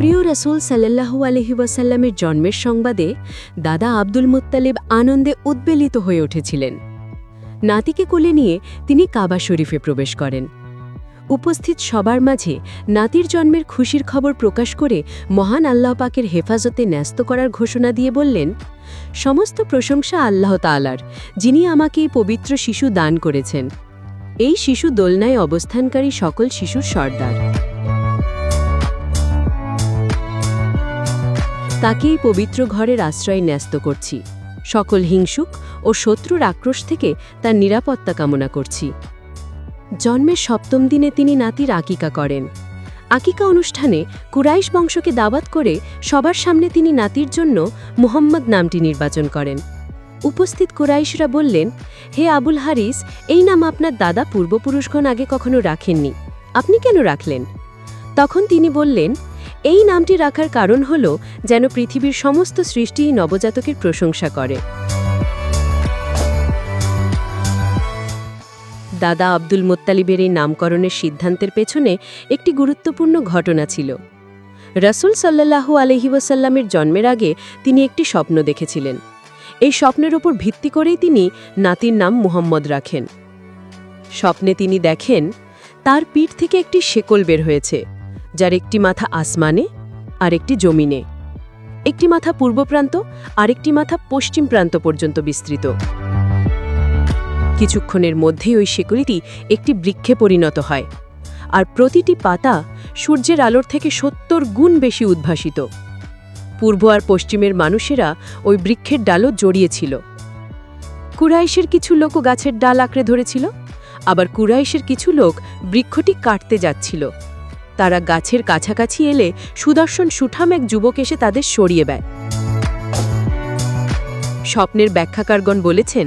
প্রিয় রাসূল সাল্লাল্লাহু আলহি ওয়াসাল্লামের জন্মের সংবাদে দাদা আব্দুল মুত্তালিব আনন্দে উদ্বেলিত হয়ে উঠেছিলেন। নাতিকে কোলে নিয়ে তিনি কাবা শরীফে প্রবেশ করেন। উপস্থিত সবার মাঝে নাতির জন্মের খুশির খবর প্রকাশ করে মহান আল্লাহ পাকের হেফাজতে ন্যস্ত করার ঘোষণা দিয়ে বললেন, সমস্ত প্রশংসা আল্লাহ তালার যিনি আমাকে এই পবিত্র শিশু দান করেছেন। এই শিশু দোলনায় অবস্থানকারী সকল শিশুর সর্দার। তাকে এই পবিত্র ঘরের আশ্রয় ন্যস্ত করছি। সকল হিংসুক ও শত্রুর আক্রোশ থেকে তার নিরাপত্তা কামনা করছি। জন্মের সপ্তম দিনে তিনি নাতির আকিকা করেন। আকিকা অনুষ্ঠানে কুরাইশ বংশকে দাওয়াত করে সবার সামনে তিনি নাতির জন্য মুহম্মদ নামটি নির্বাচন করেন। উপস্থিত কুরাইশরা বললেন, হে আবুল হারিস, এই নাম আপনার দাদা পূর্বপুরুষগণ আগে কখনো রাখেননি। আপনি কেন রাখলেন? তখন তিনি বললেন এই নামটি রাখার কারণ হল যেন পৃথিবীর সমস্ত সৃষ্টি নবজাতকের প্রশংসা করে। দাদা আব্দুল মোত্তালিবের এই নামকরণের সিদ্ধান্তের পেছনে একটি গুরুত্বপূর্ণ ঘটনা ছিল। রাসূল সাল্লাল্লাহু আলহি ওয়াসাল্লামের জন্মের আগে তিনি একটি স্বপ্ন দেখেছিলেন। এই স্বপ্নের ওপর ভিত্তি করেই তিনি নাতির নাম মুহাম্মদ রাখেন। স্বপ্নে তিনি দেখেন, তার পিঠ থেকে একটি শেকল বের হয়েছে। যার একটি মাথা আসমানে আর একটি জমিনে। একটি মাথা পূর্ব প্রান্ত, আরেকটি মাথা পশ্চিম প্রান্ত পর্যন্ত বিস্তৃত। কিছুক্ষণের মধ্যেই ওই শেকলিটি একটি বৃক্ষে পরিণত হয়। আর প্রতিটি পাতা সূর্যের আলোর থেকে সত্তর গুণ বেশি উদ্ভাসিত। পূর্ব আর পশ্চিমের মানুষেরা ওই বৃক্ষের ডালও জড়িয়েছিল কুরাইশের কিছু লোকও গাছের ডাল আঁকড়ে ধরেছিল। আবার কুরাইশের কিছু লোক বৃক্ষটি কাটতে যাচ্ছিল। তারা গাছের কাছাকাছি এলে সুদর্শন সুঠাম এক যুবক এসে তাদের সরিয়ে দেয়। স্বপ্নের ব্যাখ্যাকারগণ বলেছেন,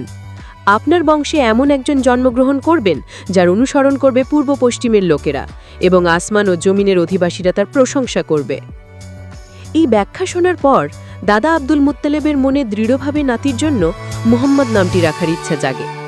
আপনার বংশে এমন একজন জন্মগ্রহণ করবেন, যার অনুসরণ করবে পূর্ব পশ্চিমের লোকেরা এবং আসমান ও জমিনের অধিবাসীরা তার প্রশংসা করবে। এই ব্যাখ্যা শোনার পর দাদা আব্দুল মুত্তালেবের মনে দৃঢ়ভাবে নাতির জন্য মোহাম্মদ নামটি রাখার ইচ্ছা জাগে।